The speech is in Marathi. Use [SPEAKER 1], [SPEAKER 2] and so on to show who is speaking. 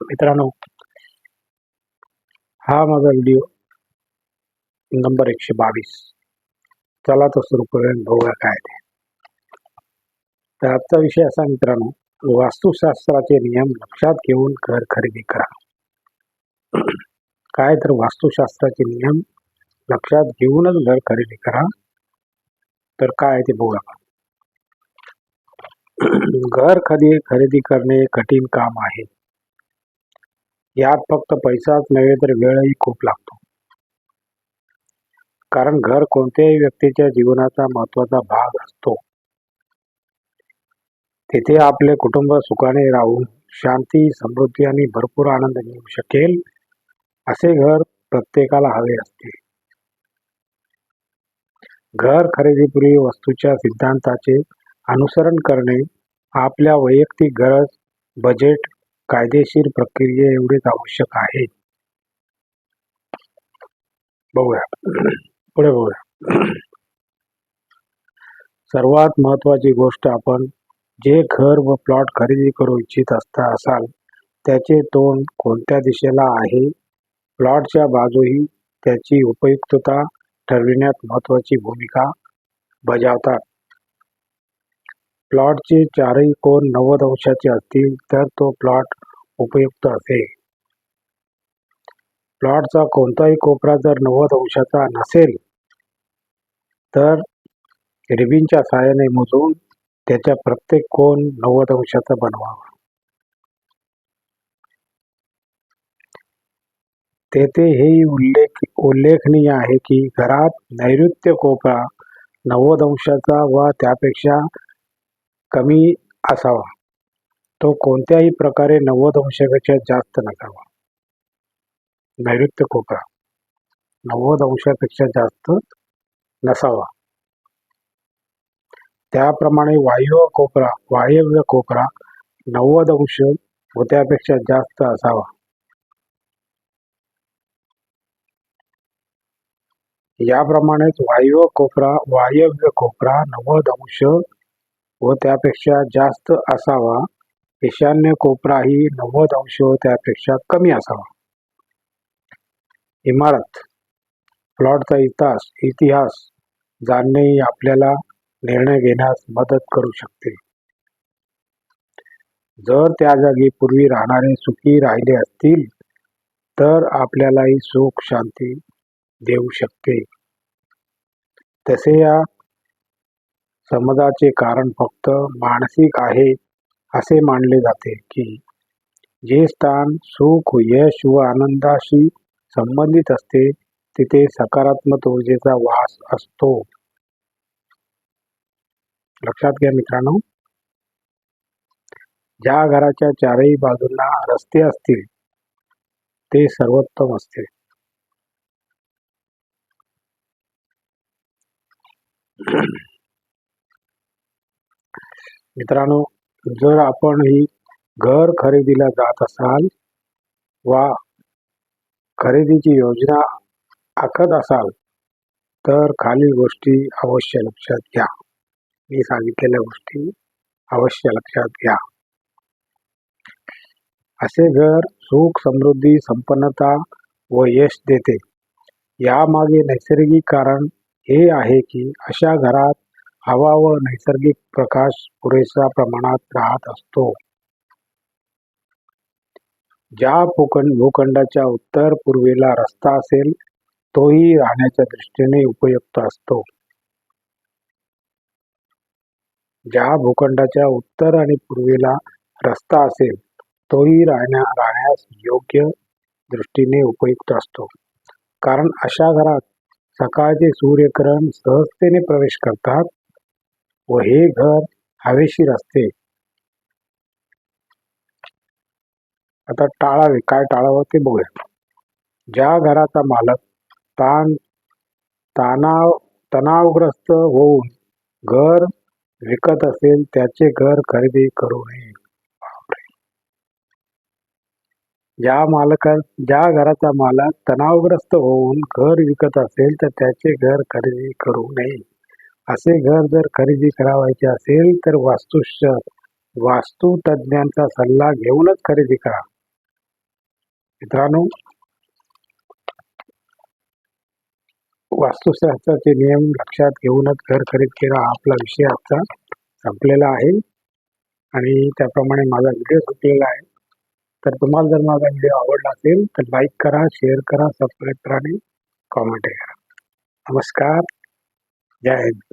[SPEAKER 1] मित्रांनो हा माझा व्हिडिओ नंबर एकशे बावीस. चला तर सुरू करूया बघूया काय ते. तर आजचा विषय असा मित्रांनो वास्तुशास्त्राचे नियम लक्षात घेऊन घर खरेदी करा. काय तर वास्तुशास्त्राचे नियम लक्षात घेऊनच घर खरेदी करा. तर काय आहे ते बघूया. घर खरेदी खरेदी करणे कठीण काम आहे. यात फक्त पैसाच नव्हे तर वेळही खूप लागतो. कारण घर कोणत्याही व्यक्तीच्या जीवनाचा महत्त्वाचा भाग असतो. तिथे आपले कुटुंब सुखाने राहून शांती समृद्धी आणि भरपूर आनंद मिळू शकेल असे घर प्रत्येकाला हवे असते. घर खरेदीपूर्वी वस्तूच्या सिद्धांताचे अनुसरण करणे आपल्या वैयक्तिक गरज बजेट कायदेशीर प्रक्रिये एवढेच आवश्यक आहे बघूया. पुढे बघूया. सर्वात महत्वाची गोष्ट आपण जे घर व प्लॉट खरेदी करू इच्छित असता असाल त्याचे तोंड कोणत्या दिशेला आहे? प्लॉटच्या बाजूही त्याची उपयुक्तता ठरविण्यात महत्वाची भूमिका बजावतात. प्लॉटचे चारही कोण नव्वद अंशाचे असतील तर तो प्लॉट उपयुक्त असे प्लॉटचा कोणताही कोपरा जर नव्वद अंशाचा नसेल तर रिबिनच्या सहाय्याने मोजून त्याच्या प्रत्येक कोण नव्वद अंशाचा बनवावा. तेथे हे उल्लेख उल्लेखनीय आहे की घरात नैऋत्य कोपरा नव्वद अंशाचा व त्यापेक्षा कमी असावा. तो कोणत्याही प्रकारे नव्वद अंशापेक्षा जास्त नसावा. नैऋत्य कोपरा नव्वद अंशापेक्षा जास्त नसावा. त्याप्रमाणे वायव्य कोपरा वायव्य कोपरा नव्वद अंश व त्यापेक्षा जास्त असावा. याप्रमाणेच वायव्य कोपरा वायव्य कोपरा नव्वद अंश व त्यापेक्षा जास्त असावा. ईशान्य कोपरा ही नव्वद अंश त्यापेक्षा कमी असावा. इमारत प्लॉटचा इतिहास इतिहास जाणणे आपल्याला निर्णय घेण्यास मदत करू शकते. जर त्या जागी पूर्वी राहणारे सुखी राहिले असतील तर आपल्यालाही सुख शांती देऊ शकते. तसे या समाजाचे कारण फक्त मानसिक आहे असे मानले जाते की जे स्थान सुख यश व आनंदाशी संबंधित असते तिथे सकारात्मक ऊर्जेचा वास असतो. लक्षात घ्या मित्रांनो. ज्या घराच्या चारही बाजूंना रस्ते असतील ते सर्वोत्तम असते. मित्रांनो जर आपण ही घर खरेदीला जात असाल वा खरेदीची योजना आखत असाल तर खालील गोष्टी अवश्य लक्षात घ्या. मी सांगितलेल्या गोष्टी अवश्य लक्षात घ्या. असे घर सुख समृद्धी संपन्नता व यश देते. यामागे नैसर्गिक कारण हे आहे की अशा घरात हवा व नैसर्गिक प्रकाश पुरेशा प्रमाणात राहत असतो. ज्या भूखंड भूखंडाच्या उत्तर पूर्वेला रस्ता असेल तोही राहण्याच्या दृष्टीने उपयुक्त असतो. ज्या भूखंडाच्या उत्तर आणि पूर्वेला रस्ता असेल तोही राहण्या राहण्यास योग्य दृष्टीने उपयुक्त असतो. कारण अशा घरात सकाळचे सूर्यकिरण सहजतेने प्रवेश करतात व हे घर हवेशीर असते. आता टाळावे काय टाळावं ते बघूया. ज्या घराचा मालक ताण तणाव तणावग्रस्त होऊन घर विकत असेल त्याचे घर खरेदी करू नये. ज्या मालका ज्या घराचा मालक तणावग्रस्त होऊन घर विकत असेल तर त्याचे घर खरेदी करू नये. असे घर जर खरेदी करावायचे असेल तर वास्तुश वास्तु तज्ज्ञांचा सल्ला घेऊनच खरेदी करा. मित्रांनो वास्तुशास्त्राचे नियम लक्षात घेऊनच घर खरेदी केला आपला विषय आजचा संपलेला आहे. आणि त्याप्रमाणे माझा व्हिडिओ संपलेला आहे. तर तुम्हाला जर माझा व्हिडिओ आवडला असेल तर लाईक करा शेअर करा सबस्क्राईब करा आणि कॉमेंट करा. नमस्कार. जय हिंद.